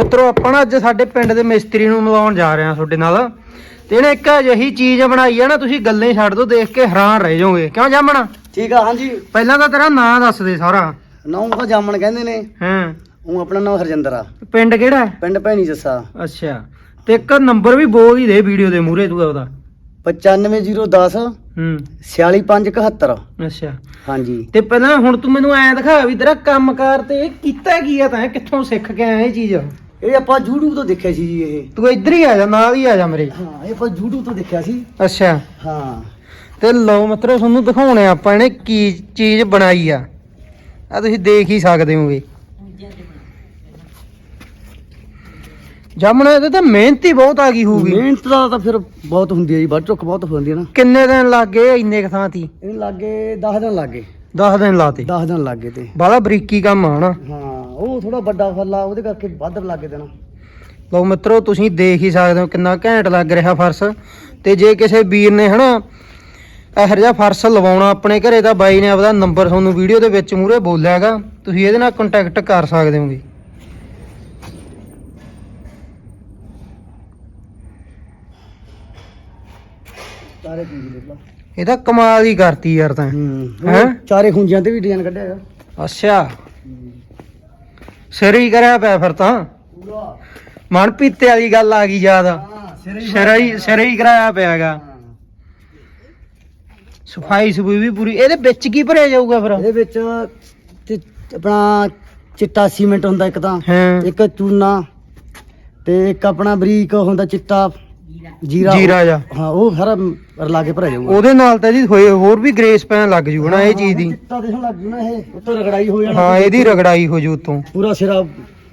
ਮਿੱਤਰੋ ਆਪਾਂ ਨਾ ਅੱਜ ਸਾਡੇ ਪਿੰਡ ਦੇ ਮਿਸਤਰੀ ਨੂੰ ਮਿਲਾਉਣ ਜਾ ਰਹੇ ਹਾਂ ਤੁਹਾਡੇ ਨਾਲ। ਤੇ ਇਹਨੇ ਇੱਕ ਅਜਿਹੀ ਚੀਜ਼ ਬਣਾਈ ਆ ਨਾ ਤੁਸੀਂ ਗੱਲਾਂ ਹੀ ਛੱਡ ਦੋ ਦੇਖ ਕੇ ਹੈਰਾਨ ਰਹਿ ਜਾਓਗੇ। ਕਿਉਂ ਜਾਮਣ? ਠੀਕ ਆ ਹਾਂਜੀ। ਪਹਿਲਾਂ ਤਾਂ ਤੇਰਾ ਨਾਂ ਦੱਸ ਦੇ ਸਾਰਾ। ਨਾਮ ਤਾਂ ਜਾਮਣ ਕਹਿੰਦੇ ਨੇ। ਹਾਂ। ਉਹ ਆਪਣਾ ਨਾਮ ਹਰਜਿੰਦਰ ਆ। ਪਿੰਡ ਕਿਹੜਾ? ਹੈ ਪਿੰਡ ਭੈਣੀ ਜੱਸਾ। ਅੱਛਾ। ਤੇ ਇੱਕ ਨੰਬਰ ਵੀ ਬੋਲ ਹੀ ਦੇ ਵੀਡੀਓ ਦੇ ਮੂਹਰੇ ਤੂੰ ਉਹਦਾ 95010 ਹੂੰ। 46571 ਅੱਛਾ। ਹਾਂਜੀ। ਤੇ ਪਹਿਲਾਂ ਹੁਣ ਤੂੰ ਮੈਨੂੰ ਐਂ ਦਿਖਾ ਵੀ ਤੇਰਾ ਕੰਮਕਾਰ ਤੇ ਇਹ ਕੀਤਾ ਕੀ ਆ ਤੈਂ ਕਿੱਥੋਂ ਸਿੱਖ ਕੇ ਆਇਆ ਇਹ ਚੀਜ਼? ਇਹ ਆਪਾਂ YouTube ਤੋਂ ਦੇਖਿਆ ਸੀ ਜੀ ਇਹ। ਤੂੰ ਇੱਧਰ ਹੀ ਆ ਜਾ ਨਾਲ ਹੀ ਆ ਜਾ ਮੇਰੇ। ਹਾਂ ਇਹ ਆਪਾਂ YouTube ਤੋਂ ਦੇਖਿਆ ਸੀ। ਅੱਛਾ। ਹਾਂ। ਤੇ ਲਓ ਮਿੱਤਰੋ ਤੁਹਾਨੂੰ ਦਿਖਾਉਣੇ ਆਪਾਂ ਇਹਨੇ ਕੀ ਚੀਜ਼ ਬਣਾਈ ਆ। ਆ ਤੁਸੀਂ ਦੇਖ ਹੀ ਸਕਦੇ ਹੋਗੇ। ਜਾਮਣਾ ਇਹਦੇ ਤਾਂ ਮਿਹਨਤ ਹੀ ਬਹੁਤ ਆ ਗਈ ਹੋਊਗੀ। ਮਿਹਨਤ ਦਾ ਤਾਂ ਫਿਰ ਬਹੁਤ ਹੁੰਦੀ ਹੈ ਜੀ ਵੱਧ ਚੁੱਕ ਬਹੁਤ ਹੁੰਦੀ ਹੈ ਨਾ। ਕਿੰਨੇ ਦਿਨ ਲੱਗ ਗਏ ਇੰਨੇ ਕੁ ਥਾਂ ਤੀ? ਇਹ ਲੱਗੇ 10 ਦਿਨ ਲੱਗੇ। 10 ਦਿਨ ਲਾਤੇ। 10 ਦਿਨ ਲੱਗੇ ਤੇ। ਬਾਲਾ ਬਰੀਕੀ ਕੰਮ ਆ ਨਾ ਹਾਂ। ਉਹ ਥੋੜਾ ਵੱਡਾ ਫੱਲਾ ਉਹਦੇ ਕਰਕੇ ਵੱਧ ਲੱਗੇ ਦੇਣਾ ਲਓ ਮਿੱਤਰੋ ਤੁਸੀਂ ਦੇਖ ਹੀ ਸਕਦੇ ਹੋ ਕਿੰਨਾ ਘੈਂਟ ਲੱਗ ਰਿਹਾ ਫਰਸ਼। ਤੇ ਜੇ ਕਿਸੇ ਵੀਰ ਨੇ ਹਨਾ ਇਹੋ ਜਿਹਾ ਫਰਸ਼ ਲਵਾਉਣਾ ਆਪਣੇ ਘਰੇ ਤਾਂ ਬਾਈ ਨੇ ਆਪਦਾ ਨੰਬਰ ਤੁਹਾਨੂੰ ਵੀਡੀਓ ਦੇ ਵਿੱਚ ਮੂਹਰੇ ਬੋਲਿਆ ਹੈਗਾ ਤੁਸੀਂ ਇਹਦੇ ਨਾਲ ਕੰਟੈਕਟ ਕਰ ਸਕਦੇ ਹੋਗੇ। ਚਾਰੇ ਪੀਸ ਦੇਖ ਲਾ। ਇਹ ਤਾਂ ਕਮਾਲ ਹੀ ਕਰਤੀ ਯਾਰ ਤਾਂ। ਹੂੰ ਹੈਂ? ਚਾਰੇ ਖੁੰਝਿਆਂ ਤੇ ਵੀ ਡਿਜ਼ਾਈਨ ਕੱਢਿਆ ਹੈਗਾ। ਅੱਛਾ। ਸਿਰ ਹੀ ਕਰਿਆ ਪਿਆ ਫਿਰ ਤਾਂ। ਪੂਰਾ। ਮਨ ਪੀਤੇ ਵਾਲੀ ਗੱਲ ਆ ਗਈ ਯਾਦ। ਹਾਂ ਸਿਰੇ ਸਿਰ ਹੀ ਸਿਰ ਹੀ ਕਰਾਇਆ ਪਿਆ ਹੈਗਾ ਸਫ਼ਾਈ ਸਫੂਈ ਵੀ ਪੂਰੀ। ਇਹਦੇ ਵਿੱਚ ਕੀ ਭਰਿਆ ਜਾਊਗਾ ਫਿਰ? ਇਹਦੇ ਵਿੱਚ ਤੇ ਆਪਣਾ ਚਿੱਟਾ ਸੀਮੈਂਟ ਹੁੰਦਾ ਇੱਕ ਤਾਂ। ਹਾਂ। ਇੱਕ ਚੂਨਾ ਤੇ ਇੱਕ ਆਪਣਾ ਬਰੀਕ ਹੁੰਦਾ ਚਿੱਟਾ। ਜੀਰਾ ਜੀਰਾ ਜਾ ਹਾਂ ਉਹ ਸਾਰਾ ਰਲਾ ਕੇ ਭਰਿਆ ਜਾਊਗਾ ਉਹਦੇ ਨਾਲ ਤਾਂ ਇਹਦੀ ਹੋਏ ਹੋਰ ਵੀ ਗ੍ਰੇਸ ਪੈਣ ਲੱਗ ਜੂ ਨਾ ਇਹ ਚੀਜ਼ ਦੀ। ਚਿੱਟਾ ਦੇਖਣ ਲੱਗ ਜੂ ਨਾ ਇਹ। ਉੱਤੋਂ ਰਗੜਾਈ ਹੋ ਜਾਣਾ। ਹਾਂ ਇਹਦੀ ਰਗੜਾਈ ਹੋ ਜੂ ਉਤੋਂ। ਪੂਰਾ ਸਿਰਾ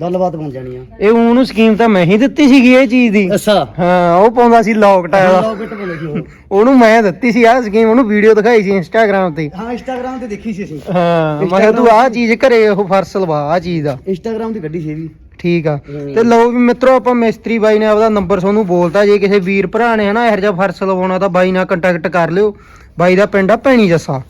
ਗੱਲਬਾਤ ਬਣ ਜਾਣੀ ਆ। ਇਹ ਉਹਨੂੰ ਸਕੀਮ ਤਾਂ ਮੈਂ ਹੀ ਦਿੱਤੀ ਸੀਗੀ ਇਹ ਚੀਜ਼ ਦੀ। ਅੱਛਾ। ਹਾਂ ਉਹ ਪਾਉਂਦਾ ਸੀ ਲੌਕ ਟਾਇਲ ਲੌਕਟ ਬਣੇ ਸੀ ਉਹ। ਉਹਨੂੰ ਮੈਂ ਦਿੱਤੀ ਸੀ ਆਹ ਸਕੀਮ ਉਹਨੂੰ ਵੀਡੀਓ ਦਿਖਾਈ ਸੀ ਇੰਸਟਾਗ੍ਰam ਤੇ। ਹਾਂ ਇੰਸਟਾਗ੍ਰam ਤੇ ਦੇਖੀ ਸੀ ਅਸੀਂ। ਹਾਂ ਮੈਂ ਕਿਹਾ ਤੂੰ ਆਹ ਚੀਜ਼ ਘਰੇ ਉਹ ਫਰਸ਼ ਲਵਾ ਆਹ ਚੀਜ਼ ਦਾ ਇੰਸਟਾਗ੍ਰam ਦੀ ਗੱਡੀ ਸੀ ਇਹ ਵੀ ਠੀਕ ਆ। ਤੇ ਲਓ ਵੀ ਮਿੱਤਰੋ ਆਪਾਂ ਮਿਸਤਰੀ ਬਾਈ ਨੇ ਆਪਦਾ ਨੰਬਰ ਤੁਹਾਨੂੰ ਬੋਲਤਾ। ਜੇ ਕਿਸੇ ਵੀਰ ਭਰਾ ਨੇ ਹਨਾ ਇਹੋ ਜਿਹਾ ਫਰਸ਼ ਲਵਾਉਣਾ ਤਾਂ ਬਾਈ ਨਾਲ ਕੰਟੈਕਟ ਕਰ ਲਿਓ। ਬਾਈ ਦਾ ਪਿੰਡ ਆ ਭੈਣੀ ਜੱਸਾ।